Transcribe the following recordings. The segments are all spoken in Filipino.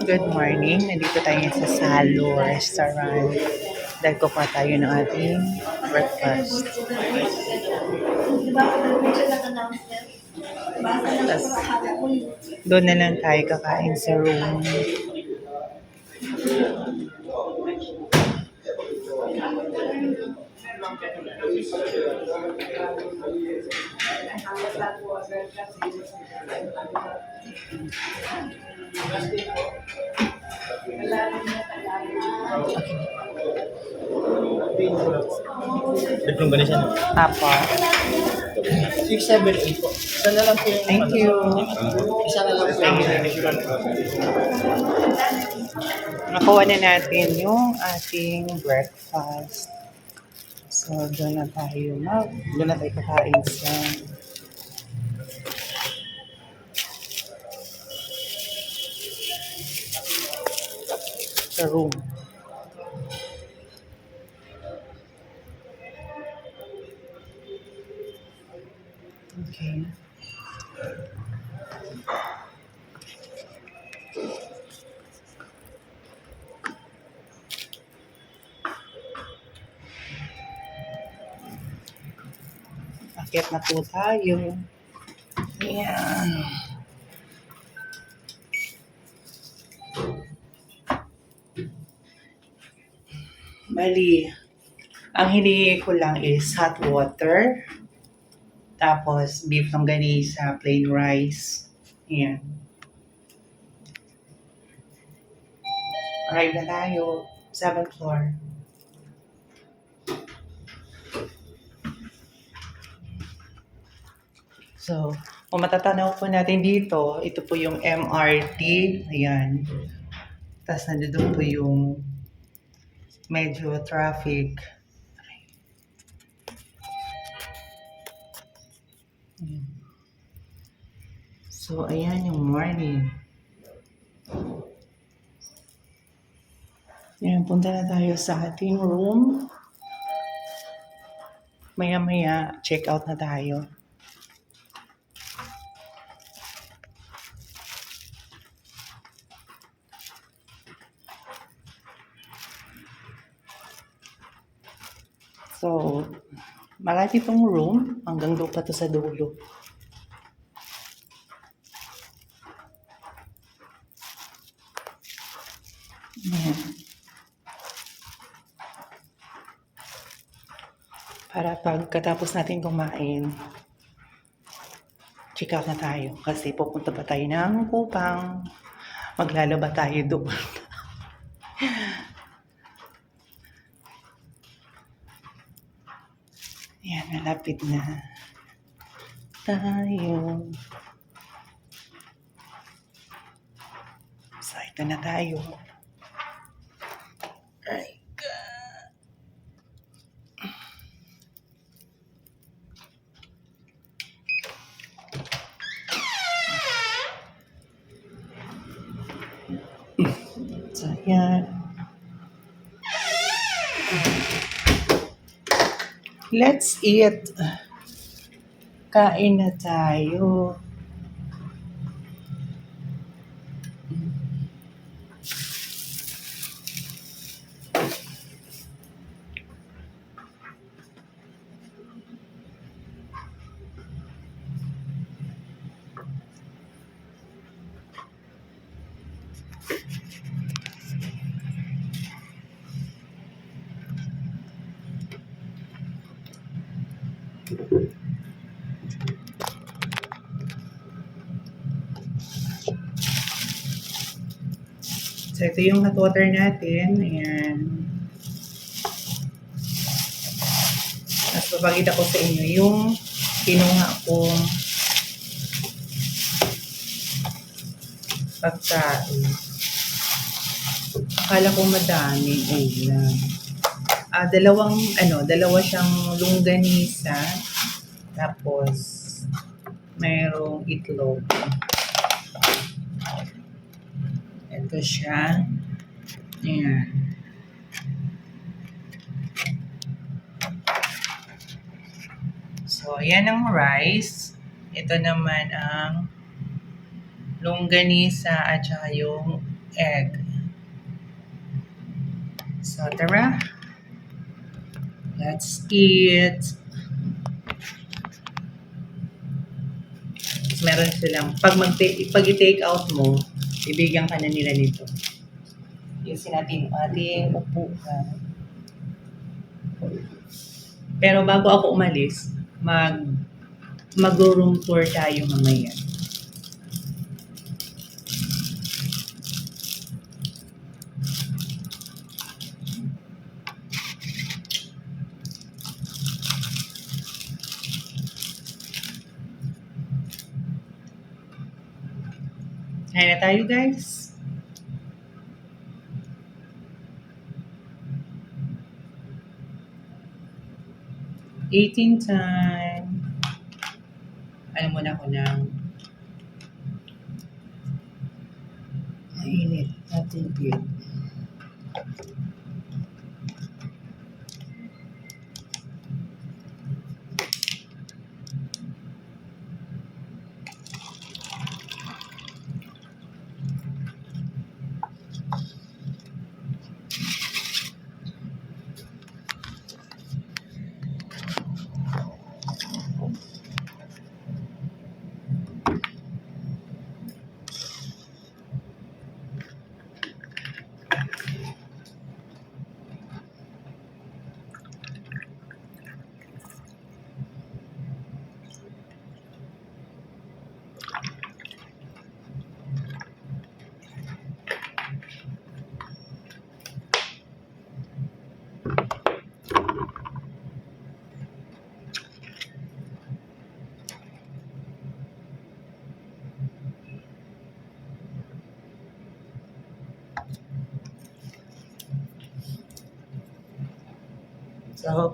Good morning. Nandito tayo sa Salo Restaurant. Dahil kukuha tayo ng ating breakfast. Tapos, doon na lang tayo kakain sa room. Tatlong ganun siya. Tapos, 678 po. Isa na lang po yung... thank you. Isa na lang po yung... Nakuha na natin yung ating breakfast. So, doon na tayo mag... Doon na tayo kakain sa... sa room. Okay. Akit na po tayo. Ayan. Bali, ang hinihingi ko lang is hot water. Tapos, beef longganisa, plain rice. Ayan. Arrive na tayo. Seventh floor. So, kung matatanaw po natin dito, ito po yung MRT. Ayan. Tapos nandito po yung medyo traffic. So, ayan yung morning. Ayan, punta na tayo sa ating room. Maya-maya, check out na tayo. So, malaki tong room. Hanggang doon pa to sa dulo. Ayan. Para pagkatapos natin kumain, check out na tayo. Kasi pupunta pa tayo ng kupang. Maglalaba tayo doon. Ayan, malapit na tayo. So, ito na tayo. Ay, God. So, ayan. Let's eat. Kain na tayo. So, ito yung hot water natin. Ayan. Tapos, papakita ko sa inyo yung kinuha kong pagkain. Akala ko madami. Ulam. Ah, dalawang, ano, dalawa siyang longganisa. Tapos, mayroong itlog. Ito siya. Ayan. So, ayan ang rice. Ito naman ang longganisa at saka yung egg. So, tara. Let's eat. Meron silang, pag, mag pag i-take out mo, bibigyan ka na nila nito. Yung sinabi yung ating upuan. Pero bago ako umalis, mag mag-room tour tayo mamaya. Kaya na tayo guys. Eating time. Ano muna ko ng mainit natin beer.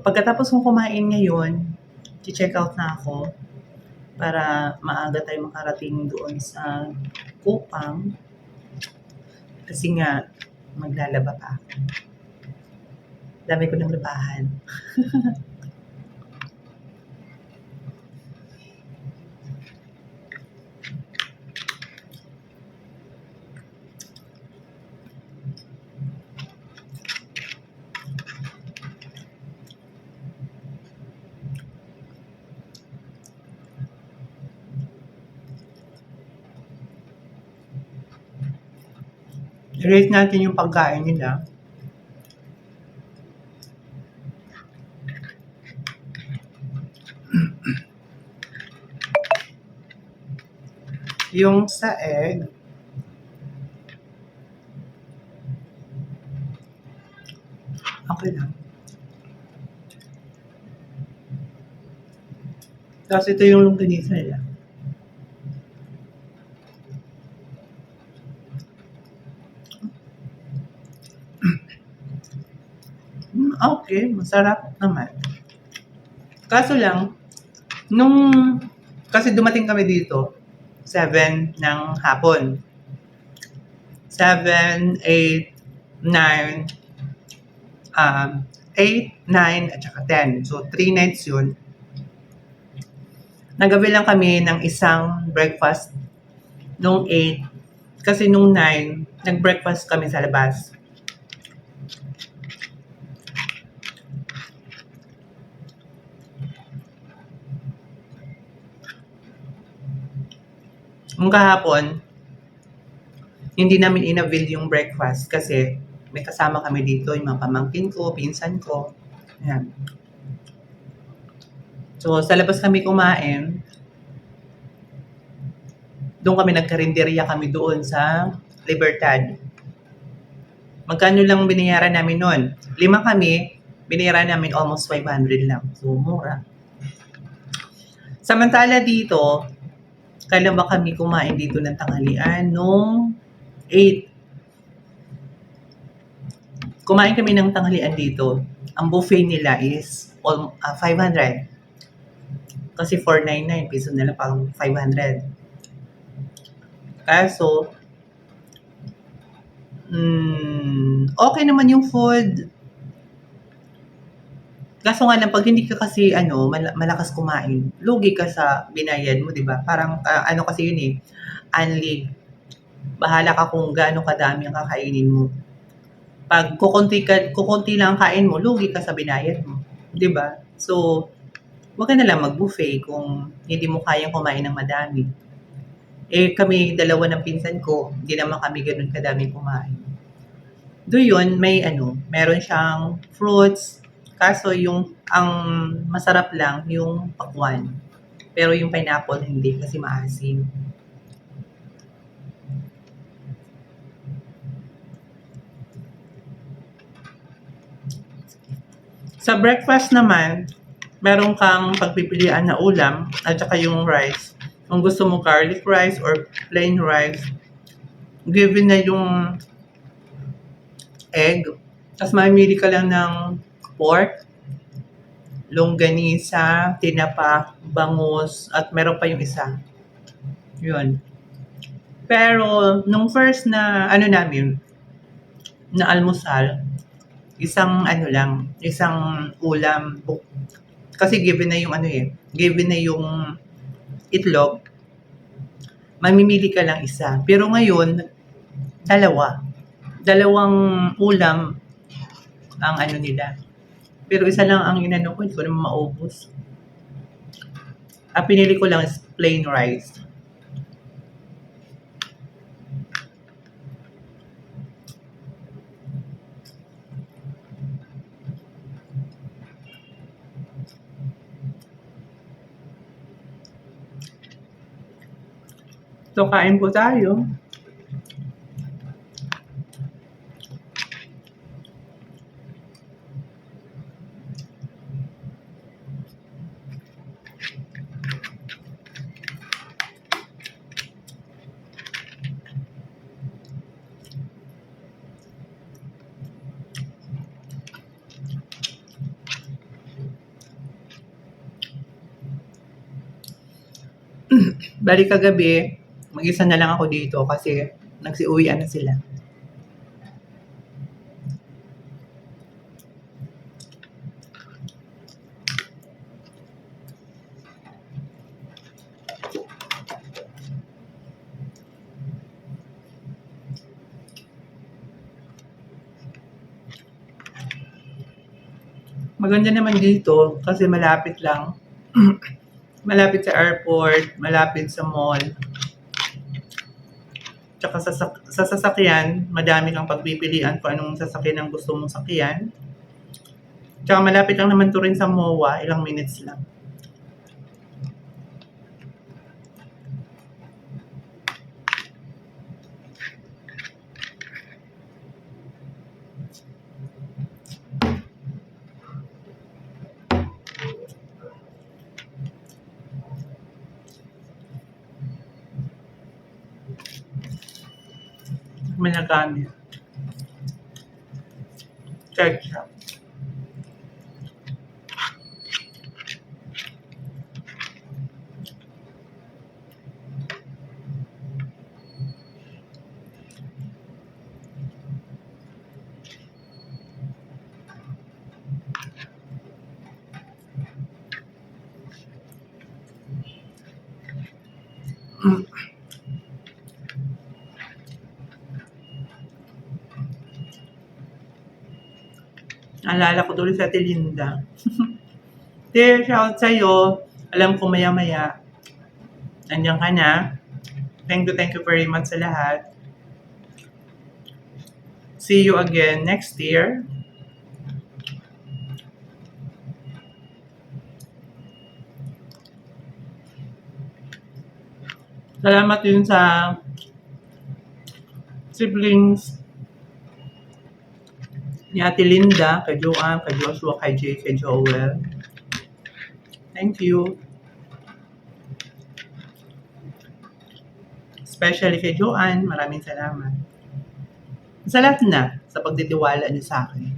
Pagkatapos kong kumain ngayon, check out na ako para maaga tayo makarating doon sa Kupang. Kasi nga, maglalaba pa ako. Dami ko ng labahan. Rate natin yung pagkain nila. yung sa egg, okay lang. Tapos ito yung longganisa nila. Mm, Okay, masarap naman. Kaso lang, nung, kasi dumating kami dito, 7 ng hapon. 7, 8, 9, um, 8, 9, at saka 10. So, 3 nights yun. Nagabi lang kami ng isang breakfast nung 8. Kasi nung 9, nag-breakfast kami sa labas. Nung kahapon, hindi namin inavail yung breakfast kasi may kasama kami dito, yung mga pamangkin ko, pinsan ko. Ayan. So, sa labas kami kumain. Doon kami nagkarinderya kami doon sa Libertad. Magkano lang binayaran namin noon? Lima kami, binayaran namin almost 500 lang. So, mura. Samantala dito, kailan ba kami kumain dito ng tanghalian? Nung 8. Kumain kami ng tanghalian dito. Ang buffet nila is all, ah, 500. Kasi 499, piso nila pang 500. Kaso, mm, okay naman yung food. Kaso nga lang, pag hindi ka kasi ano, mal- malakas kumain, lugi ka sa binayad mo, di ba? Parang ah, ano kasi yun eh, unli. Bahala ka kung gaano kadami ang kakainin mo. Pag kukunti, ka, kukunti lang ang kain mo, lugi ka sa binayad mo. Di ba? So, wag ka na lang mag-buffet kung hindi mo kayang kumain ng madami. Eh, kami, dalawa ng pinsan ko, hindi naman kami ganun kadami kumain. Do yun, may ano, meron siyang fruits, kaso yung, ang masarap lang, yung pakwan. Pero yung pineapple, hindi kasi maasim. Sa breakfast naman, meron kang pagpipilian na ulam at saka yung rice. Kung gusto mo garlic rice or plain rice, given na yung egg, tapos mamili ka lang ng pork, longganisa, tinapa, bangus, at meron pa yung isa. Yun. Pero, nung first na, ano namin, na almusal, isang ano lang, isang ulam. Kasi given na yung ano eh, given na yung itlog, mamimili ka lang isa. Pero ngayon, dalawa. Dalawang ulam ang ano nila. Pero isa lang ang inano ko, hindi ko naman maubos. Ang pinili ko lang is plain rice. So, kain po tayo. Bali kagabi, mag-isa na lang ako dito kasi nagsiuwian na sila. Maganda naman dito kasi malapit lang. malapit sa airport, malapit sa mall. Tsaka sa, sa sasakyan, madami kang pagpipilian kung anong sasakyan ang gusto mong sakyan. Tsaka malapit lang naman to rin sa MOA, ilang minutes lang. na gamit. Ketchup. Mm-hmm. Naalala ko tuloy sa Ate Linda. Dear, shout sa'yo. Alam ko maya-maya. Nandiyan ka na. Thank you, thank you very much sa lahat. See you again next year. Salamat din sa siblings ni Ate Linda, kay Joanne, kay Joshua, kay Jay, kay Joel. Thank you. Especially kay Joanne, maraming salamat. Sa lahat na, sa pagtitiwala niyo sa akin.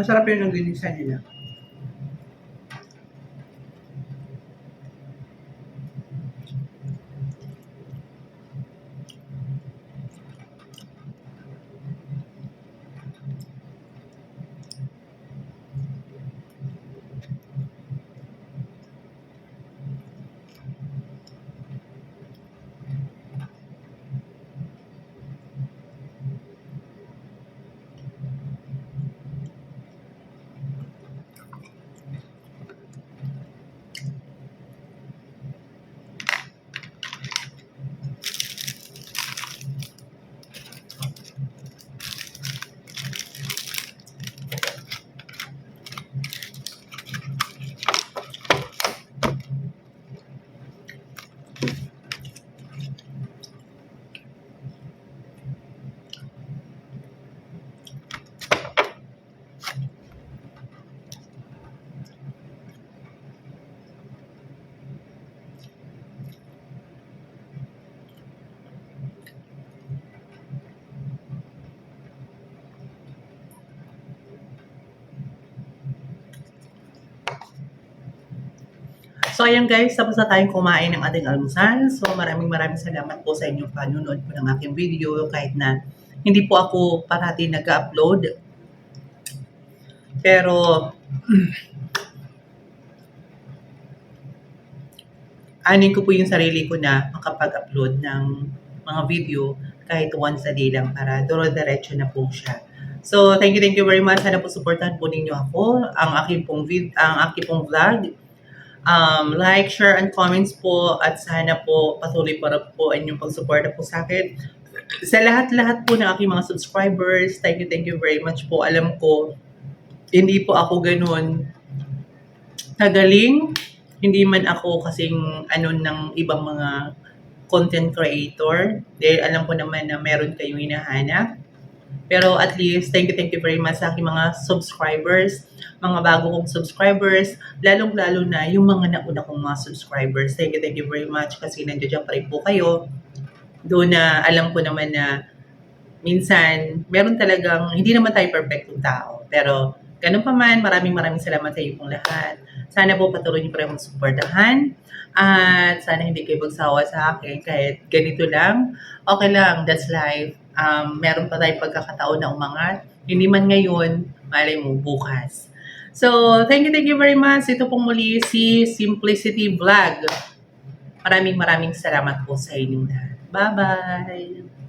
Masarap yung nagginisa nila. So ayan guys, tapos na tayong kumain ng ating almusal. So maraming maraming salamat po sa inyong panunood po ng aking video kahit na hindi po ako parati nag-upload. Pero anin ko po yung sarili ko na makapag-upload ng mga video kahit once a day lang para duro-diretso na po siya. So, thank you, thank you very much. Sana po supportahan po ninyo ako, ang aking pong, vid- ang aking pong vlog. Um, like, share, and comments po at sana po patuloy para po inyong pagsuporta po sa akin. Sa lahat-lahat po ng aking mga subscribers, thank you, thank you very much po. Alam ko, hindi po ako ganun kagaling. Hindi man ako kasing ano ng ibang mga content creator. Dahil alam ko naman na meron kayong hinahanap. Pero at least, thank you, thank you very much sa aking mga subscribers, mga bago kong subscribers, lalong-lalo na yung mga nauna kong mga subscribers. Thank you, thank you very much kasi nandiyan pa rin po kayo. Doon na alam ko naman na minsan, meron talagang, hindi naman tayo perfectong tao. Pero ganun pa man, maraming maraming salamat sa iyo pong lahat. Sana po patuloy niyo pa rin magsuportahan. At sana hindi kayo magsawa sa akin kahit ganito lang. Okay lang, that's life. Um, meron pa tayong pagkakataon na umangat. Hindi man ngayon, malay mo bukas. So, thank you, thank you very much. Ito pong muli si Simplicity Vlog. Maraming maraming salamat po sa inyong lahat. Bye-bye!